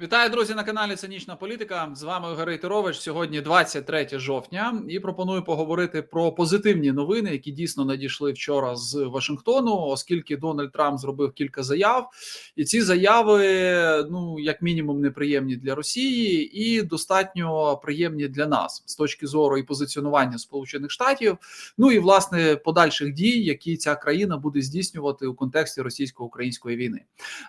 Вітаю, друзі, на каналі Цинічна Політика. З вами Ігор Рейтерович. Сьогодні 23 жовтня, і пропоную поговорити про позитивні новини, які дійсно надійшли вчора з Вашингтону, оскільки Дональд Трамп зробив кілька заяв, і ці заяви, ну як мінімум, неприємні для Росії і достатньо приємні для нас з точки зору і позиціонування Сполучених Штатів. Ну і власне подальших дій, які ця країна буде здійснювати у контексті російсько-української війни.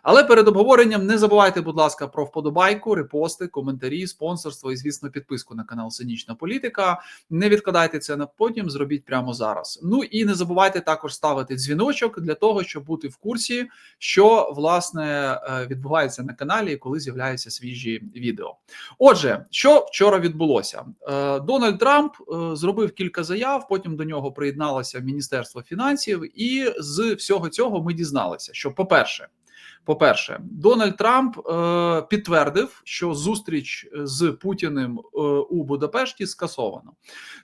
Але перед обговоренням не забувайте, будь ласка, про вподобайку, репости, коментарі, спонсорство і, звісно, підписку на канал Цинічна Політика. Не відкладайте це на потім, зробіть прямо зараз. Ну і не забувайте також ставити дзвіночок для того, щоб бути в курсі, що власне е, відбувається на каналі, коли з'являються свіжі відео. Отже, що вчора відбулося? Е, Дональд Трамп е, зробив кілька заяв. Потім до нього приєдналося Міністерство фінансів, і з всього цього ми дізналися, що, по-перше, по-перше, Дональд Трамп е, підтвердив, що зустріч з Путіним е, у Будапешті скасовано.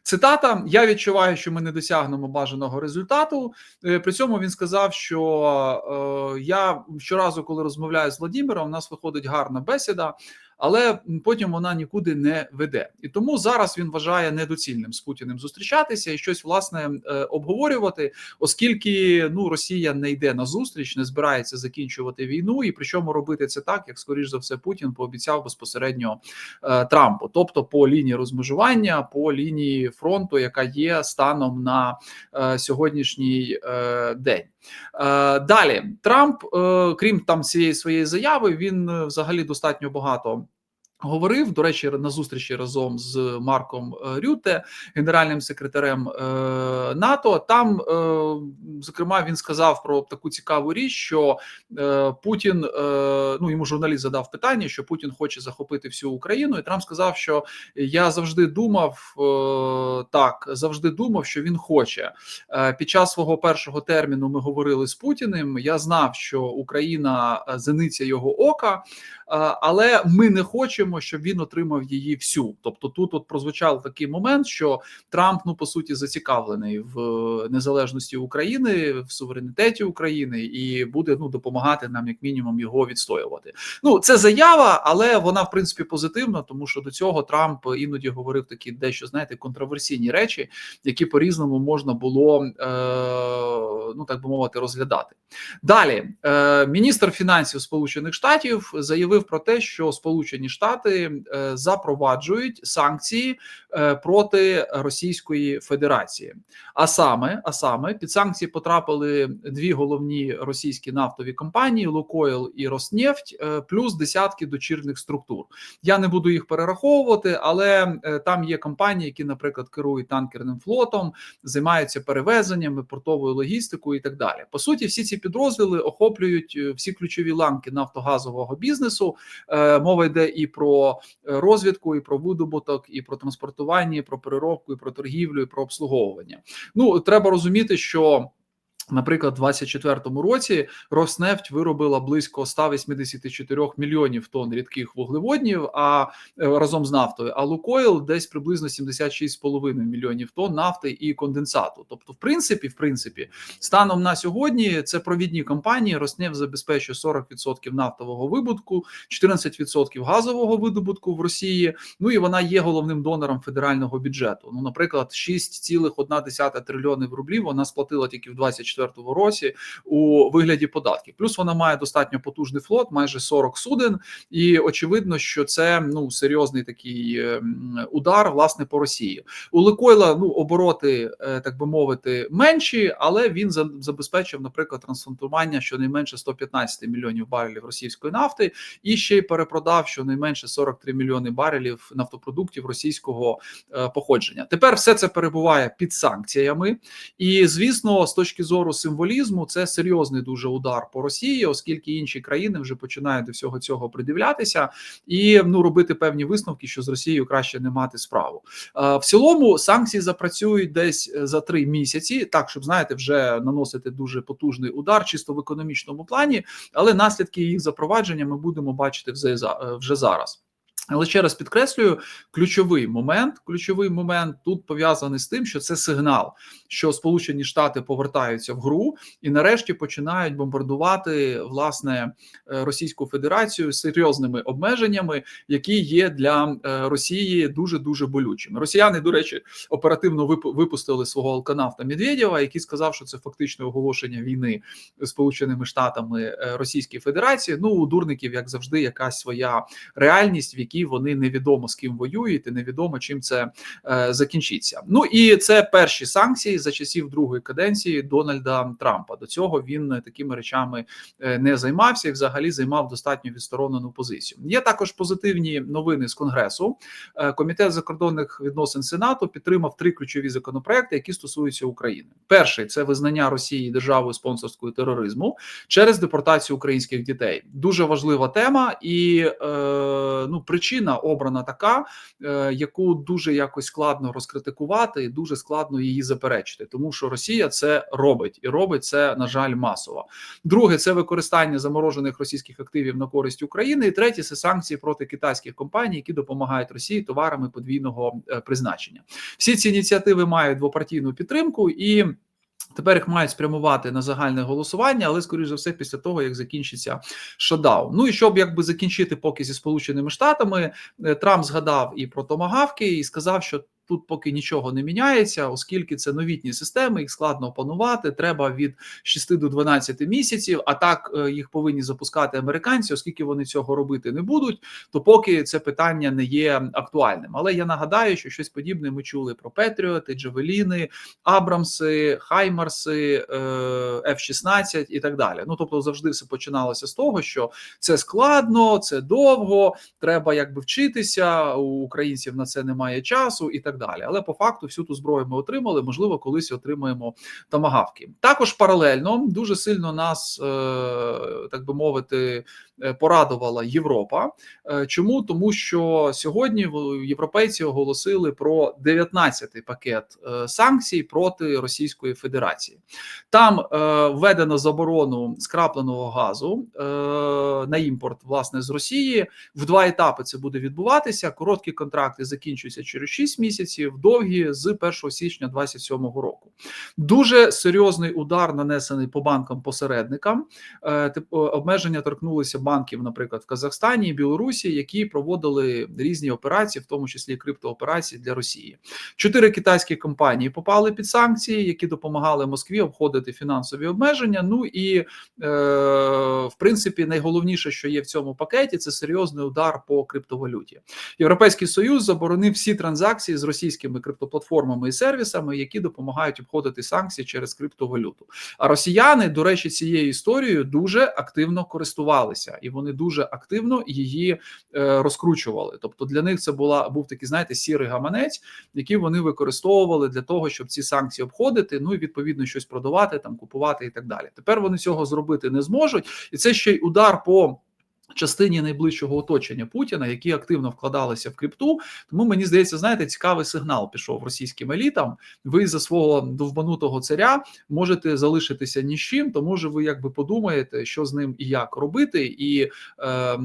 Цитата: Я відчуваю, що ми не досягнемо бажаного результату. Е, при цьому він сказав, що е, я щоразу, коли розмовляю з Владимиром, у нас виходить гарна бесіда. Але потім вона нікуди не веде, і тому зараз він вважає недоцільним з Путіним зустрічатися і щось власне е, обговорювати, оскільки ну Росія не йде на зустріч, не збирається закінчувати війну, і причому робити це так, як скоріш за все Путін пообіцяв безпосередньо е, Трампу, тобто по лінії розмежування, по лінії фронту, яка є станом на е, сьогоднішній день. Далі Трамп, крім там цієї своєї заяви, він взагалі достатньо багато. Говорив до речі, на зустрічі разом з Марком е, Рюте, генеральним секретарем е, НАТО. Там, е, зокрема, він сказав про таку цікаву річ, що Путін ну йому журналіст задав питання, що Путін хоче захопити всю Україну, і Трамп сказав, що я завжди думав так, завжди думав, що він хоче. Під час свого першого терміну ми говорили з Путіним. Я знав, що Україна зениця його ока, але ми не хочемо щоб він отримав її всю. Тобто, тут от прозвучав такий момент, що Трамп, ну по суті, зацікавлений в незалежності України, в суверенітеті України і буде ну допомагати нам, як мінімум, його відстоювати. Ну це заява, але вона в принципі позитивна, тому що до цього Трамп іноді говорив такі дещо знаєте контроверсійні речі, які по різному можна було е, ну так би мовити розглядати. Далі е, міністр фінансів Сполучених Штатів заявив про те, що Сполучені Штати. Штати е, запроваджують санкції е, проти Російської Федерації. А саме, а саме під санкції потрапили дві головні російські нафтові компанії: Лукойл і Роснефть, е, плюс десятки дочірних структур. Я не буду їх перераховувати, але там є компанії, які, наприклад, керують танкерним флотом, займаються перевезеннями, портовою логістикою і так далі. По суті, всі ці підрозділи охоплюють всі ключові ланки нафтогазового бізнесу. Мова йде і про про е, розвідку, і про видобуток, і про транспортування, і про переробку, і про торгівлю, і про обслуговування. Ну треба розуміти, що. Наприклад, у 2024 році Роснефть виробила близько 184 мільйонів тонн рідких вуглеводнів, а е, разом з нафтою. А Лукойл десь приблизно 76,5 мільйонів тонн нафти і конденсату. Тобто, в принципі, в принципі, станом на сьогодні це провідні компанії. Роснефть забезпечує 40% нафтового видобутку, 14% газового видобутку в Росії. Ну і вона є головним донором федерального бюджету. Ну, наприклад, 6,1 трильйонів рублів вона сплатила тільки в 24 2024 році у вигляді податків. Плюс вона має достатньо потужний флот, майже 40 суден, і очевидно, що це ну серйозний такий ем, удар власне по Росії. У Ликойла ну обороти, е, так би мовити, менші, але він забезпечив, наприклад, трансформування щонайменше 115 мільйонів барелів російської нафти, і ще й перепродав щонайменше 43 мільйони барелів нафтопродуктів російського е, походження. Тепер все це перебуває під санкціями, і звісно, з точки зору зору символізму, це серйозний дуже удар по Росії, оскільки інші країни вже починають до всього цього придивлятися і ну робити певні висновки, що з Росією краще не мати справу. В цілому санкції запрацюють десь е, за три місяці, так щоб знаєте, вже наносити дуже потужний удар, чисто в економічному плані, але наслідки їх запровадження ми будемо бачити вже зараз. Але ще раз підкреслюю, ключовий момент, ключовий момент тут пов'язаний з тим, що це сигнал, що Сполучені Штати повертаються в гру і нарешті починають бомбардувати власне е, Російську Федерацію серйозними обмеженнями, які є для е, Росії дуже дуже болючими. Росіяни, до речі, оперативно випустили свого алканавта Медведєва, який сказав, що це фактичне оголошення війни Сполученими Штатами е, Російської Федерації. Ну у дурників, як завжди, якась своя реальність, в якій які вони невідомо з ким воюють, і невідомо чим це е, закінчиться. Ну і це перші санкції за часів другої каденції Дональда Трампа. До цього він такими речами е, не займався і взагалі займав достатньо відсторонену позицію. Є також позитивні новини з конгресу. Е, Комітет закордонних відносин Сенату підтримав три ключові законопроекти, які стосуються України. Перший це визнання Росії державою спонсорською тероризму через депортацію українських дітей. Дуже важлива тема, і е, ну причин причина обрана така, е, яку дуже якось складно розкритикувати, і дуже складно її заперечити, тому що Росія це робить і робить це на жаль масово. Друге це використання заморожених російських активів на користь України. І третє це санкції проти китайських компаній, які допомагають Росії товарами подвійного е, призначення. Всі ці ініціативи мають двопартійну підтримку і. Тепер їх мають спрямувати на загальне голосування, але скоріш за все, після того як закінчиться шодаун. Ну і щоб якби закінчити поки зі сполученими штатами, е, Трамп згадав і про томагавки, і сказав, що Тут поки нічого не міняється, оскільки це новітні системи, їх складно опанувати. Треба від 6 до 12 місяців. А так е, їх повинні запускати американці, оскільки вони цього робити не будуть. То поки це питання не є актуальним. Але я нагадаю, що щось подібне ми чули про Петріоти, Джавеліни, Абрамси, Хаймарси, F-16 і так далі. Ну тобто, завжди все починалося з того, що це складно, це довго, треба якби вчитися. У українців на це немає часу і так. Але по факту всю ту зброю ми отримали. Можливо, колись отримаємо тамагавки. Також паралельно дуже сильно нас, е, так би мовити, е, порадувала Європа. Е, чому тому, що сьогодні європейці оголосили про 19-й пакет санкцій проти Російської Федерації. Там введено заборону скрапленого газу на імпорт власне з Росії. В два етапи це буде відбуватися. Короткі контракти закінчуються через 6 місяців місяців, довгі з 1 січня 2027 року. Дуже серйозний удар нанесений по банкам-посередникам. Е, обмеження торкнулися банків, наприклад, в Казахстані і Білорусі, які проводили різні операції, в тому числі криптооперації для Росії. Чотири китайські компанії попали під санкції, які допомагали Москві обходити фінансові обмеження. Ну і е, в принципі найголовніше, що є в цьому пакеті, це серйозний удар по криптовалюті. Європейський союз заборонив всі транзакції з російськими криптоплатформами і сервісами, які допомагають обходити санкції через криптовалюту. А росіяни, до речі, цією історією дуже активно користувалися, і вони дуже активно її е, розкручували. Тобто для них це була був такий, знаєте, сірий гаманець, який вони використовували для того, щоб ці санкції обходити. Ну і відповідно щось продавати, там купувати і так далі. Тепер вони цього зробити не зможуть, і це ще й удар по частині найближчого оточення Путіна, які активно вкладалися в крипту. Тому мені здається, знаєте, цікавий сигнал пішов російським елітам. Ви за свого довбанутого царя можете залишитися ні з чим, то може ви якби подумаєте, що з ним і як робити, і е,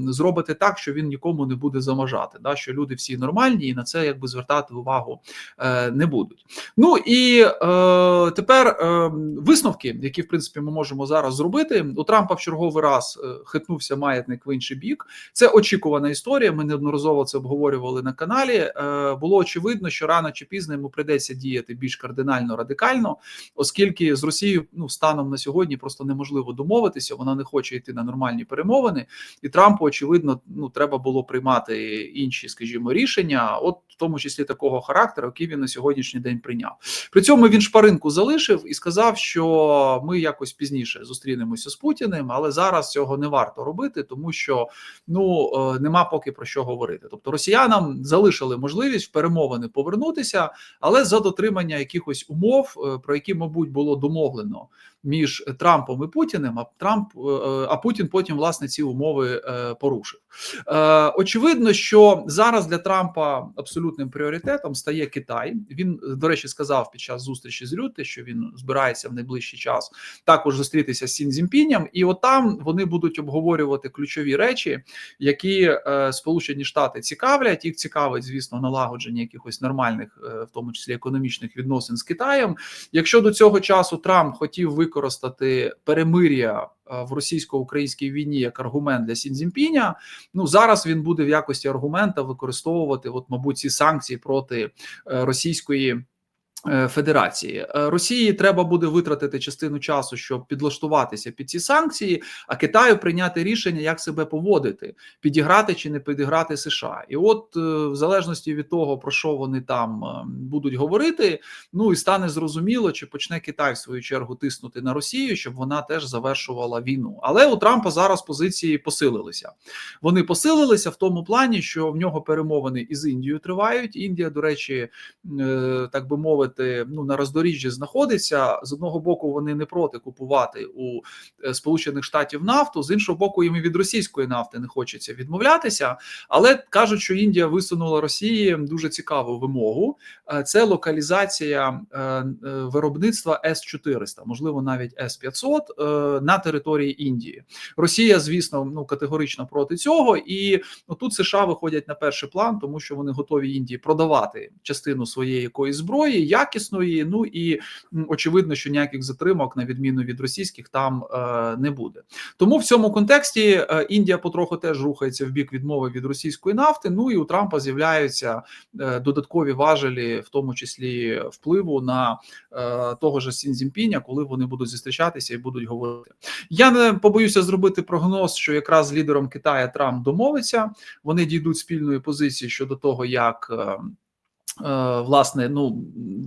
зробите так, що він нікому не буде заможати. Да, що люди всі нормальні, і на це якби звертати увагу е, не будуть. Ну і е, тепер е, висновки, які в принципі ми можемо зараз зробити. У Трампа в черговий раз е, хитнувся маятник інший бік. Це очікувана історія. Ми неодноразово це обговорювали на каналі. Е, було очевидно, що рано чи пізно йому прийдеться діяти більш кардинально радикально, оскільки з Росією ну станом на сьогодні просто неможливо домовитися. Вона не хоче йти на нормальні перемовини, і Трампу очевидно ну треба було приймати інші, скажімо, рішення, от в тому числі такого характеру, який він на сьогоднішній день прийняв. При цьому він шпаринку залишив і сказав, що ми якось пізніше зустрінемося з Путіним, але зараз цього не варто робити, тому що що ну е, нема поки про що говорити. Тобто росіянам залишили можливість в перемовини повернутися, але за дотримання якихось умов, е, про які, мабуть, було домовлено між Трампом і Путіним. А Трамп е, а Путін потім власне ці умови порушив. Очевидно, що зараз для Трампа абсолютним пріоритетом стає Китай. Він до речі сказав під час зустрічі з Люти, що він збирається в найближчий час також зустрітися з Сін Зімпіням, і от вони будуть обговорювати ключові речі, які е, Сполучені Штати цікавлять. Їх цікавить, звісно, налагодження якихось нормальних, е, в тому числі економічних відносин з Китаєм. Якщо до цього часу Трамп хотів використати перемир'я е, в російсько-українській війні як аргумент для Сінзімпіня, ну зараз він буде в якості аргумента використовувати, от, мабуть, ці санкції проти російської. Е, Федерації Е, Росії треба буде витратити частину часу, щоб підлаштуватися під ці санкції, а Китаю прийняти рішення, як себе поводити, підіграти чи не підіграти США. І от, е, в залежності від того, про що вони там будуть говорити, ну і стане зрозуміло, чи почне Китай в свою чергу тиснути на Росію, щоб вона теж завершувала війну. Але у Трампа зараз позиції посилилися. Вони посилилися в тому плані, що в нього перемовини із Індією тривають. Індія, до речі, так би мовити, ну на роздоріжжі знаходиться. З одного боку, вони не проти купувати у е, Сполучених Штатів нафту, з іншого боку, їм і від російської нафти не хочеться відмовлятися. Але кажуть, що Індія висунула Росії дуже цікаву вимогу: Е, це локалізація е, виробництва С 400 можливо, навіть С 500 е, на території Індії. Росія, звісно, ну категорично проти цього, і ну, тут США виходять на перший план, тому що вони готові Індії продавати частину своєї якоїсь зброї, якісної. Ну і очевидно, що ніяких затримок, на відміну від російських, там е, не буде. Тому в цьому контексті е, Індія потроху теж рухається в бік відмови від російської нафти. Ну і у Трампа з'являються е, додаткові важелі, в тому числі впливу на того ж Сінзімпіня, коли вони будуть зустрічатися і будуть говорити. Я не побоюся зробити прогноз, що якраз лідером Китаю Трамп домовиться. Вони дійдуть спільної позиції щодо того, як. Е, Власне, ну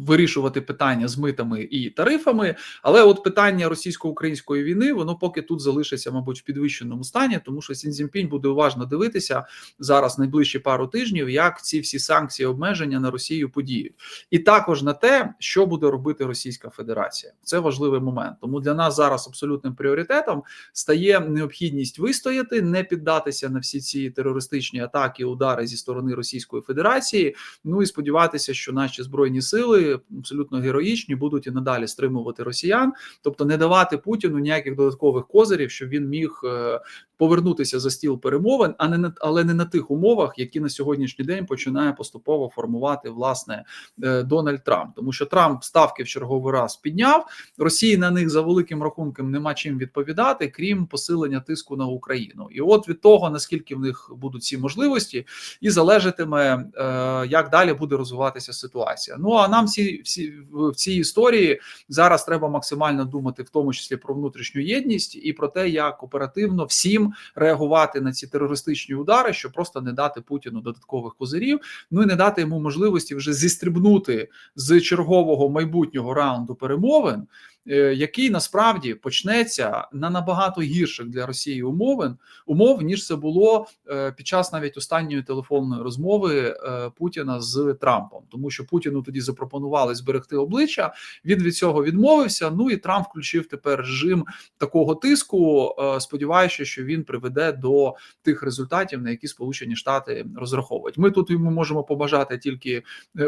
вирішувати питання з митами і тарифами, але от питання російсько-української війни воно поки тут залишиться, мабуть, в підвищеному стані, тому що Сінзінпінь буде уважно дивитися зараз найближчі пару тижнів, як ці всі санкції обмеження на Росію подіють, і також на те, що буде робити Російська Федерація. Це важливий момент. Тому для нас зараз абсолютним пріоритетом стає необхідність вистояти, не піддатися на всі ці терористичні атаки, удари зі сторони Російської Федерації. Ну і сподіватися, що наші збройні сили абсолютно героїчні будуть і надалі стримувати росіян, тобто не давати Путіну ніяких додаткових козирів, щоб він міг е, повернутися за стіл перемовин, а не на але не на тих умовах, які на сьогоднішній день починає поступово формувати власне е, Дональд Трамп, тому що Трамп ставки в черговий раз підняв Росії на них за великим рахунком нема чим відповідати, крім посилення тиску на Україну. І от від того наскільки в них будуть ці можливості, і залежатиме, е, як далі буде розвиватися ситуація. Ну а нам всі всі в цій історії зараз треба максимально думати, в тому числі про внутрішню єдність і про те, як оперативно всім реагувати на ці терористичні удари, щоб просто не дати Путіну додаткових козирів, ну і не дати йому можливості вже зістрибнути з чергового майбутнього раунду перемовин. Е, Який насправді почнеться на набагато гірших для Росії умовин умов, ніж це було е, під час навіть останньої телефонної розмови е, Путіна з Трампом, тому що Путіну тоді запропонували зберегти обличчя. Він від цього відмовився. Ну і Трамп включив тепер режим такого тиску, сподіваючись, що він приведе до тих результатів, на які Сполучені Штати розраховують. Ми тут йому можемо побажати тільки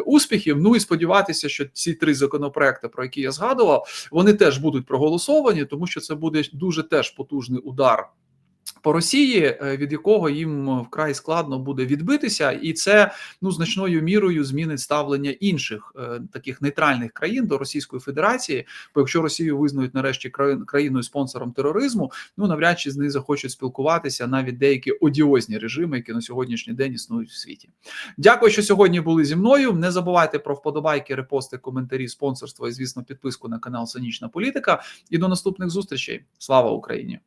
успіхів. Ну і сподіватися, що ці три законопроекти, про які я згадував, вони теж будуть проголосовані, тому що це буде дуже теж потужний удар. По Росії, е, від якого їм вкрай складно буде відбитися, і це ну значною мірою змінить ставлення інших е, таких нейтральних країн до Російської Федерації. Бо якщо Росію визнають нарешті країн- країною спонсором тероризму, ну навряд чи з них захочуть спілкуватися навіть деякі одіозні режими, які на сьогоднішній день існують в світі. Дякую, що сьогодні були зі мною. Не забувайте про вподобайки, репости, коментарі, спонсорство і звісно підписку на канал Цинічна Політика. І до наступних зустрічей. Слава Україні!